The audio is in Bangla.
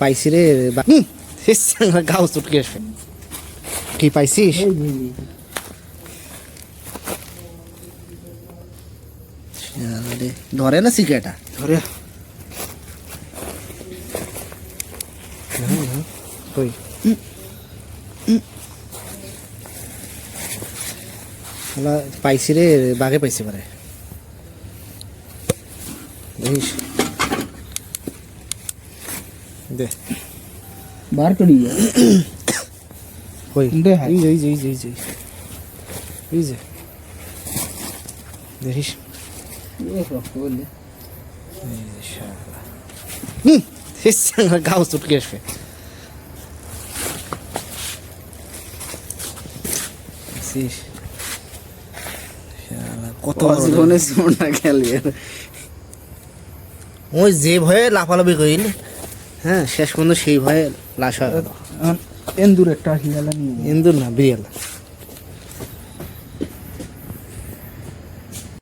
পাইছি রে গাও চুটকে কি পাইছিস? ধরে না সিগারেটা ধরে। শালা পাইছি রে বাঘে পাইছি পারে। দেখিস। দে। বার করি। কই? দে হাই। এই যে এই যে এই যে এই যে। এই যে। দেখিস? গাও চুটকে আসে দেখছিস? শালা, কত জীবনে খেলি ওই যে ভয়ে লাফালাফি করিল হ্যাঁ শেষ পর্যন্ত সেই ভয়ে লাশ হয় এন্দুর একটা হিয়ালা নিয়ে এন্দুর না বিড়াল।